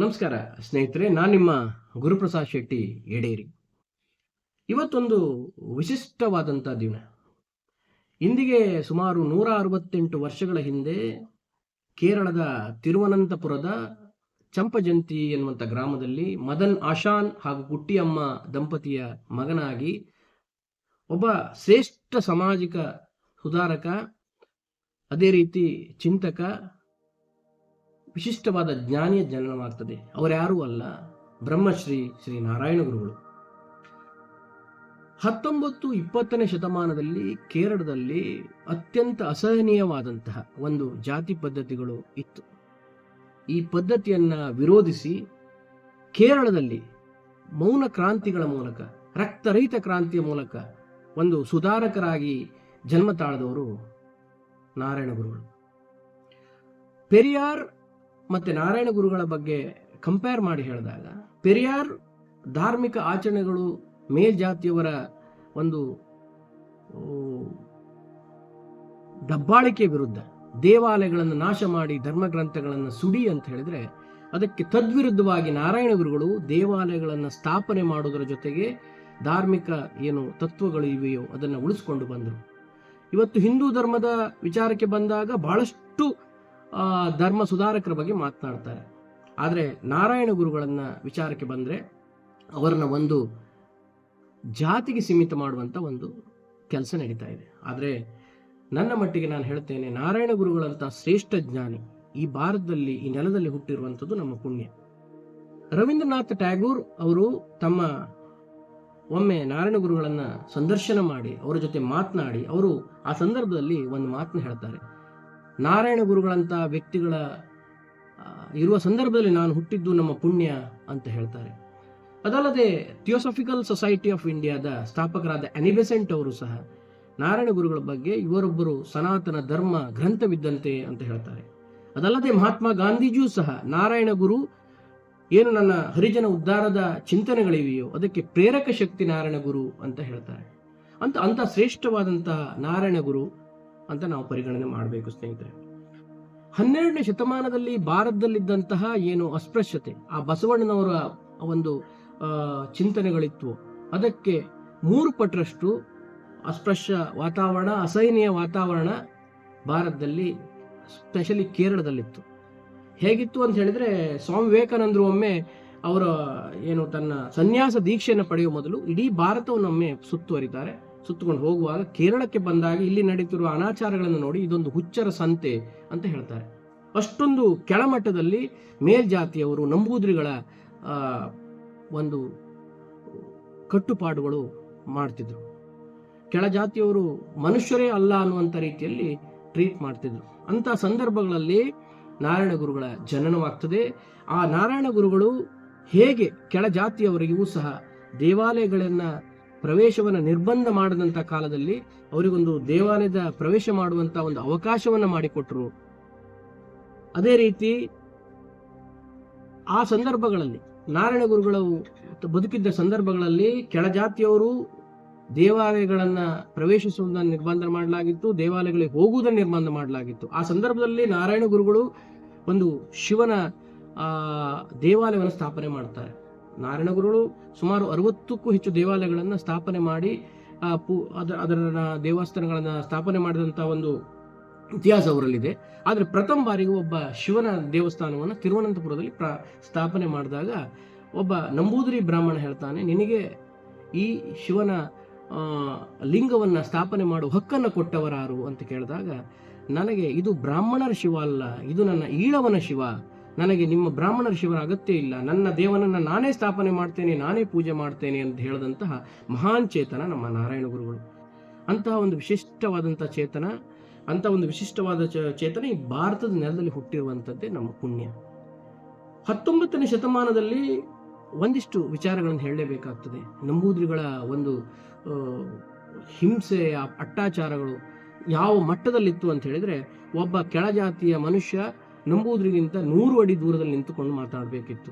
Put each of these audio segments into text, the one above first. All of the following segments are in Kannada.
ನಮಸ್ಕಾರ, ಸ್ನೇಹಿತರೆ, ನಾನು ನಿಮ್ಮ ಗುರುಪ್ರಸಾದ್ ಶೆಟ್ಟಿ ಎಡೇರಿ. ಇವತ್ತೊಂದು ವಿಶಿಷ್ಟವಾದಂಥ ದಿನ. ಇಂದಿಗೆ ಸುಮಾರು ನೂರ ಅರವತ್ತೆಂಟು ವರ್ಷಗಳ ಹಿಂದೆ ಕೇರಳದ ತಿರುವನಂತಪುರದ ಚಂಪಜಂತಿ ಎನ್ನುವಂಥ ಗ್ರಾಮದಲ್ಲಿ ಮದನ್ ಆಶಾನ್ ಹಾಗೂ ಗುಟ್ಟಿಯಮ್ಮ ದಂಪತಿಯ ಮಗನಾಗಿ ಒಬ್ಬ ಶ್ರೇಷ್ಠ ಸಾಮಾಜಿಕ ಸುಧಾರಕ, ಅದೇ ರೀತಿ ಚಿಂತಕ ವಿಶಿಷ್ಟವಾದ ಜ್ಞಾನಿಯ ಜನನವಾಗ್ತದೆ. ಅವರ್ಯಾರೂ ಅಲ್ಲ, ಬ್ರಹ್ಮಶ್ರೀ ಶ್ರೀ ನಾರಾಯಣ ಗುರುಗಳು. ಹತ್ತೊಂಬತ್ತು ಇಪ್ಪತ್ತನೇ ಶತಮಾನದಲ್ಲಿ ಕೇರಳದಲ್ಲಿ ಅತ್ಯಂತ ಅಸಹನೀಯವಾದಂತಹ ಒಂದು ಜಾತಿ ಪದ್ಧತಿಗಳು ಇತ್ತು. ಈ ಪದ್ಧತಿಯನ್ನ ವಿರೋಧಿಸಿ ಕೇರಳದಲ್ಲಿ ಮೌನ ಕ್ರಾಂತಿಗಳ ಮೂಲಕ, ರಕ್ತರಹಿತ ಕ್ರಾಂತಿಯ ಮೂಲಕ ಒಂದು ಸುಧಾರಕರಾಗಿ ಜನ್ಮ ತಾಳದವರು ನಾರಾಯಣ ಗುರುಗಳು. ಪೆರಿಯಾರ್ ಮತ್ತೆ ನಾರಾಯಣ ಗುರುಗಳ ಬಗ್ಗೆ ಕಂಪೇರ್ ಮಾಡಿ ಹೇಳಿದಾಗ, ಪೆರಿಯಾರ್ ಧಾರ್ಮಿಕ ಆಚರಣೆಗಳು ಮೇಲ್ಜಾತಿಯವರ ಒಂದು ದಬ್ಬಾಳಿಕೆ ವಿರುದ್ಧ, ದೇವಾಲಯಗಳನ್ನು ನಾಶ ಮಾಡಿ ಧರ್ಮಗ್ರಂಥಗಳನ್ನು ಸುಡಿ ಅಂತ ಹೇಳಿದ್ರೆ, ಅದಕ್ಕೆ ತದ್ವಿರುದ್ಧವಾಗಿ ನಾರಾಯಣ ಗುರುಗಳು ದೇವಾಲಯಗಳನ್ನು ಸ್ಥಾಪನೆ ಮಾಡೋದರ ಜೊತೆಗೆ ಧಾರ್ಮಿಕ ಏನು ತತ್ವಗಳು ಇವೆಯೋ ಅದನ್ನು ಉಳಿಸ್ಕೊಂಡು ಬಂದರು. ಇವತ್ತು ಹಿಂದೂ ಧರ್ಮದ ವಿಚಾರಕ್ಕೆ ಬಂದಾಗ ಬಹಳಷ್ಟು ಧರ್ಮ ಸುಧಾರಕರ ಬಗ್ಗೆ ಮಾತನಾಡ್ತಾರೆ. ಆದರೆ ನಾರಾಯಣ ಗುರುಗಳನ್ನ ವಿಚಾರಕ್ಕೆ ಬಂದರೆ ಅವರನ್ನ ಒಂದು ಜಾತಿಗೆ ಸೀಮಿತ ಮಾಡುವಂಥ ಒಂದು ಕೆಲಸ ನಡೀತಾ ಇದೆ. ಆದರೆ ನನ್ನ ಮಟ್ಟಿಗೆ ನಾನು ಹೇಳ್ತೇನೆ, ನಾರಾಯಣ ಗುರುಗಳಂಥ ಶ್ರೇಷ್ಠ ಜ್ಞಾನಿ ಈ ಭಾರತದಲ್ಲಿ, ಈ ನೆಲದಲ್ಲಿ ಹುಟ್ಟಿರುವಂಥದ್ದು ನಮ್ಮ ಪುಣ್ಯ. ರವೀಂದ್ರನಾಥ್ ಟ್ಯಾಗೂರ್ ಅವರು ತಮ್ಮ ಒಮ್ಮೆ ನಾರಾಯಣ ಗುರುಗಳನ್ನ ಸಂದರ್ಶನ ಮಾಡಿ, ಅವರ ಜೊತೆ ಮಾತನಾಡಿ, ಅವರು ಆ ಸಂದರ್ಭದಲ್ಲಿ ಒಂದು ಮಾತನ್ನ ಹೇಳ್ತಾರೆ. ನಾರಾಯಣ ಗುರುಗಳಂತ ವ್ಯಕ್ತಿಗಳ ಇರುವ ಸಂದರ್ಭದಲ್ಲಿ ನಾನು ಹುಟ್ಟಿದ್ದು ನಮ್ಮ ಪುಣ್ಯ ಅಂತ ಹೇಳ್ತಾರೆ. ಅದಲ್ಲದೆ ಥಿಯೋಸಫಿಕಲ್ ಸೊಸೈಟಿ ಆಫ್ ಇಂಡಿಯಾದ ಸ್ಥಾಪಕರಾದ ಅನಿಬೆಸೆಂಟ್ ಅವರು ಸಹ ನಾರಾಯಣ ಗುರುಗಳ ಬಗ್ಗೆ ಇವರೊಬ್ಬರು ಸನಾತನ ಧರ್ಮ ಗ್ರಂಥವಿದ್ದಂತೆ ಅಂತ ಹೇಳ್ತಾರೆ. ಅದಲ್ಲದೆ ಮಹಾತ್ಮ ಗಾಂಧೀಜಿಯೂ ಸಹ ನಾರಾಯಣ ಗುರು ಏನು ನನ್ನ ಹರಿಜನ ಉದ್ಧಾರದ ಚಿಂತನೆಗಳಿವೆಯೋ ಅದಕ್ಕೆ ಪ್ರೇರಕ ಶಕ್ತಿ ನಾರಾಯಣ ಗುರು ಅಂತ ಹೇಳ್ತಾರೆ. ಅಂತ, ಅಂಥ ಶ್ರೇಷ್ಠವಾದಂತಹ ನಾರಾಯಣ ಗುರು ಅಂತ ನಾವು ಪರಿಗಣನೆ ಮಾಡಬೇಕು, ಸ್ನೇಹಿತರೆ. ಹನ್ನೆರಡನೇ ಶತಮಾನದಲ್ಲಿ ಭಾರತದಲ್ಲಿದ್ದಂತಹ ಏನು ಅಸ್ಪೃಶ್ಯತೆ, ಆ ಬಸವಣ್ಣನವರ ಒಂದು ಚಿಂತನೆಗಳಿತ್ತು. ಅದಕ್ಕೆ ಮೂರು ಪಟ್ಟರಷ್ಟು ಅಸ್ಪೃಶ್ಯ ವಾತಾವರಣ, ಅಸಹನೀಯ ವಾತಾವರಣ ಭಾರತದಲ್ಲಿ ಸ್ಪೆಷಲಿ ಕೇರಳದಲ್ಲಿತ್ತು. ಹೇಗಿತ್ತು ಅಂತ ಹೇಳಿದ್ರೆ, ಸ್ವಾಮಿ ವಿವೇಕಾನಂದರು ಒಮ್ಮೆ ಅವರ, ಏನು, ತನ್ನ ಸನ್ಯಾಸ ದೀಕ್ಷೆಯನ್ನು ಪಡೆಯುವ ಮೊದಲು ಇಡೀ ಭಾರತವನ್ನು ಒಮ್ಮೆ ಸುತ್ತುವರಿತಾರೆ ಸುತ್ತಕೊಂಡು ಹೋಗುವಾಗ ಕೇರಳಕ್ಕೆ ಬಂದಾಗ ಇಲ್ಲಿ ನಡೀತಿರುವ ಅನಾಚಾರಗಳನ್ನು ನೋಡಿ ಇದೊಂದು ಹುಚ್ಚರ ಸಂತೆ ಅಂತ ಹೇಳ್ತಾರೆ. ಅಷ್ಟೊಂದು ಕೆಳಮಟ್ಟದಲ್ಲಿ ಮೇಲ್ಜಾತಿಯವರು, ನಂಬೂದ್ರಿಗಳ ಒಂದು ಕಟ್ಟುಪಾಡುಗಳು ಮಾಡ್ತಿದ್ರು. ಕೆಳಜಾತಿಯವರು ಮನುಷ್ಯರೇ ಅಲ್ಲ ಅನ್ನುವಂಥ ರೀತಿಯಲ್ಲಿ ಟ್ರೀಟ್ ಮಾಡ್ತಿದ್ರು. ಅಂಥ ಸಂದರ್ಭಗಳಲ್ಲಿ ನಾರಾಯಣ ಗುರುಗಳ ಜನನವಾಗ್ತದೆ ಆ ನಾರಾಯಣ ಗುರುಗಳು ಹೇಗೆ ಕೆಳಜಾತಿಯವರಿಗೂ ಸಹ ದೇವಾಲಯಗಳನ್ನ ಪ್ರವೇಶವನ್ನು ನಿರ್ಬಂಧ ಮಾಡಿದಂಥ ಕಾಲದಲ್ಲಿ ಅವರಿಗೊಂದು ದೇವಾಲಯದ ಪ್ರವೇಶ ಮಾಡುವಂಥ ಒಂದು ಅವಕಾಶವನ್ನ ಮಾಡಿಕೊಟ್ರು. ಅದೇ ರೀತಿ ಆ ಸಂದರ್ಭಗಳಲ್ಲಿ ನಾರಾಯಣ ಗುರುಗಳು ಬದುಕಿದ್ದ ಸಂದರ್ಭಗಳಲ್ಲಿ ಕೆಳಜಾತಿಯವರು ದೇವಾಲಯಗಳನ್ನು ಪ್ರವೇಶಿಸುವುದನ್ನು ನಿರ್ಬಂಧ ಮಾಡಲಾಗಿತ್ತು, ದೇವಾಲಯಗಳಿಗೆ ಹೋಗುವುದನ್ನು ನಿರ್ಬಂಧ ಮಾಡಲಾಗಿತ್ತು. ಆ ಸಂದರ್ಭದಲ್ಲಿ ನಾರಾಯಣ ಗುರುಗಳು ಒಂದು ಶಿವನ ದೇವಾಲಯವನ್ನು ಸ್ಥಾಪನೆ ಮಾಡ್ತಾರೆ. ನಾರಾಯಣ ಗುರುಗಳು ಸುಮಾರು ಅರವತ್ತಕ್ಕೂ ಹೆಚ್ಚು ದೇವಾಲಯಗಳನ್ನು ಸ್ಥಾಪನೆ ಮಾಡಿ ಪೂ, ಅದರ ಅದರ ದೇವಸ್ಥಾನಗಳನ್ನು ಸ್ಥಾಪನೆ ಮಾಡಿದಂಥ ಒಂದು ಇತಿಹಾಸ ಅವರಲ್ಲಿದೆ. ಆದರೆ ಪ್ರಥಮ ಬಾರಿಗೆ ಒಬ್ಬ ಶಿವನ ದೇವಸ್ಥಾನವನ್ನು ತಿರುವನಂತಪುರದಲ್ಲಿ ಪ್ರ, ಸ್ಥಾಪನೆ ಮಾಡಿದಾಗ ಒಬ್ಬ ನಂಬೂದರಿ ಬ್ರಾಹ್ಮಣ ಹೇಳ್ತಾನೆ, ನಿನಗೆ ಈ ಶಿವನ ಲಿಂಗವನ್ನ ಸ್ಥಾಪನೆ ಮಾಡುವ ಹಕ್ಕನ್ನು ಕೊಟ್ಟವರಾರು ಅಂತ ಕೇಳಿದಾಗ, ನನಗೆ ಇದು ಬ್ರಾಹ್ಮಣರ ಶಿವ ಅಲ್ಲ, ಇದು ನನ್ನ ಈಳವನ ಶಿವ ನನಗೆ ನಿಮ್ಮ ಬ್ರಾಹ್ಮಣರ ಶಿವನ ಅಗತ್ಯ ಇಲ್ಲ. ನನ್ನ ದೇವನನ್ನು ನಾನೇ ಸ್ಥಾಪನೆ ಮಾಡ್ತೇನೆ, ನಾನೇ ಪೂಜೆ ಮಾಡ್ತೇನೆ ಅಂತ ಹೇಳಿದಂತಹ ಮಹಾನ್ ಚೇತನ ನಮ್ಮ ನಾರಾಯಣ ಗುರುಗಳು. ಅಂತಹ ಒಂದು ವಿಶಿಷ್ಟವಾದಂಥ ಚೇತನ ಅಂತ ಒಂದು ವಿಶಿಷ್ಟವಾದ ಚೇತನ ಈ ಭಾರತದ ನೆಲದಲ್ಲಿ ಹುಟ್ಟಿರುವಂಥದ್ದೇ ನಮ್ಮ ಪುಣ್ಯ. ಹತ್ತೊಂಬತ್ತನೇ ಶತಮಾನದಲ್ಲಿ ಒಂದಿಷ್ಟು ವಿಚಾರಗಳನ್ನು ಹೇಳಲೇಬೇಕಾಗ್ತದೆ. ನಂಬೂದ್ರಿಗಳ ಒಂದು ಹಿಂಸೆಯ ಅಟ್ಟಾಚಾರಗಳು ಯಾವ ಮಟ್ಟದಲ್ಲಿತ್ತು ಅಂತ ಹೇಳಿದರೆ, ಒಬ್ಬ ಕೆಳಜಾತಿಯ ಮನುಷ್ಯ ನಂಬೂದ್ರಿಗಿಂತ ನೂರು ಅಡಿ ದೂರದಲ್ಲಿ ನಿಂತುಕೊಂಡು ಮಾತಾಡಬೇಕಿತ್ತು.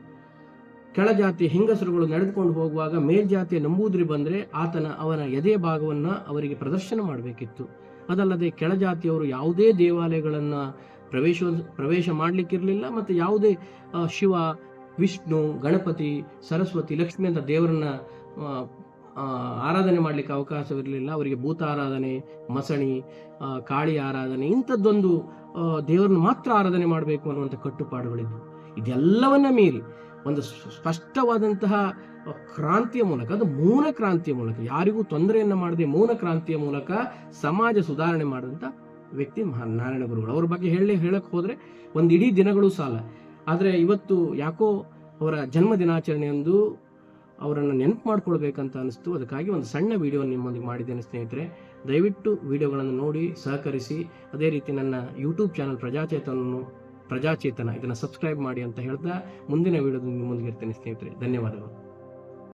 ಕೆಳಜಾತಿ ಹೆಂಗಸರುಗಳು ನಡೆದುಕೊಂಡು ಹೋಗುವಾಗ ಮೇಲ್ಜಾತಿಯ ನಂಬೂದ್ರಿ ಬಂದರೆ ಆತನ ಅವನ ಎದೆ ಭಾಗವನ್ನು ಅವರಿಗೆ ಪ್ರದರ್ಶನ ಮಾಡಬೇಕಿತ್ತು. ಅದಲ್ಲದೆ ಕೆಳಜಾತಿಯವರು ಯಾವುದೇ ದೇವಾಲಯಗಳನ್ನು ಪ್ರವೇಶ ಪ್ರವೇಶ ಮಾಡಲಿಕ್ಕಿರಲಿಲ್ಲ ಮತ್ತು ಯಾವುದೇ ಶಿವ, ವಿಷ್ಣು, ಗಣಪತಿ, ಸರಸ್ವತಿ, ಲಕ್ಷ್ಮಿ ಅಂತ ದೇವರನ್ನ ಆರಾಧನೆ ಮಾಡಲಿಕ್ಕೆ ಅವಕಾಶವಿರಲಿಲ್ಲ. ಅವರಿಗೆ ಭೂತ ಆರಾಧನೆ, ಮಸಣಿ ಕಾಳಿ ಆರಾಧನೆ ಇಂಥದ್ದೊಂದು ದೇವರನ್ನು ಮಾತ್ರ ಆರಾಧನೆ ಮಾಡಬೇಕು ಅನ್ನುವಂಥ ಕಟ್ಟುಪಾಡುಗಳಿದ್ವು. ಇದೆಲ್ಲವನ್ನ ಮೀರಿ ಒಂದು ಸ್ಪಷ್ಟವಾದಂತಹ ಕ್ರಾಂತಿಯ ಮೂಲಕ, ಅದು ಮೌನ ಕ್ರಾಂತಿಯ ಮೂಲಕ, ಯಾರಿಗೂ ತೊಂದರೆಯನ್ನು ಮಾಡದೆ ಮೌನ ಕ್ರಾಂತಿಯ ಮೂಲಕ ಸಮಾಜ ಸುಧಾರಣೆ ಮಾಡಿದಂಥ ವ್ಯಕ್ತಿ ನಾರಾಯಣ ಗುರುಗಳು. ಅವ್ರ ಬಗ್ಗೆ ಹೇಳಿ ಹೇಳಕ್ಕೆ ಹೋದರೆ ಒಂದು ಇಡೀ ದಿನಗಳು ಸಾಲ. ಆದರೆ ಇವತ್ತು ಯಾಕೋ ಅವರ ಜನ್ಮ ದಿನಾಚರಣೆಯಂದು ಅವರನ್ನು ನೆನಪು ಮಾಡ್ಕೊಳ್ಬೇಕಂತ ಅನಿಸ್ತು. ಅದಕ್ಕಾಗಿ ಒಂದು ಸಣ್ಣ ವಿಡಿಯೋ ನಿಮ್ಮೊಂದಿಗೆ ಮಾಡಿದ್ದೇನೆ ಸ್ನೇಹಿತರೆ. ದಯವಿಟ್ಟು ವಿಡಿಯೋಗಳನ್ನು ನೋಡಿ, ಸಹಕರಿಸಿ. ಅದೇ ರೀತಿ ನನ್ನ ಯೂಟ್ಯೂಬ್ ಚಾನಲ್ ಪ್ರಜಾಚೇತನನ್ನು, ಪ್ರಜಾಚೇತನ, ಇದನ್ನು ಸಬ್ಸ್ಕ್ರೈಬ್ ಮಾಡಿ ಅಂತ ಹೇಳ್ತಾ ಮುಂದಿನ ವಿಡಿಯೋದಲ್ಲಿ ನಿಮ್ಮೊಂದಿಗೆ ಇರ್ತೇನೆ ಸ್ನೇಹಿತರೆ. ಧನ್ಯವಾದಗಳು.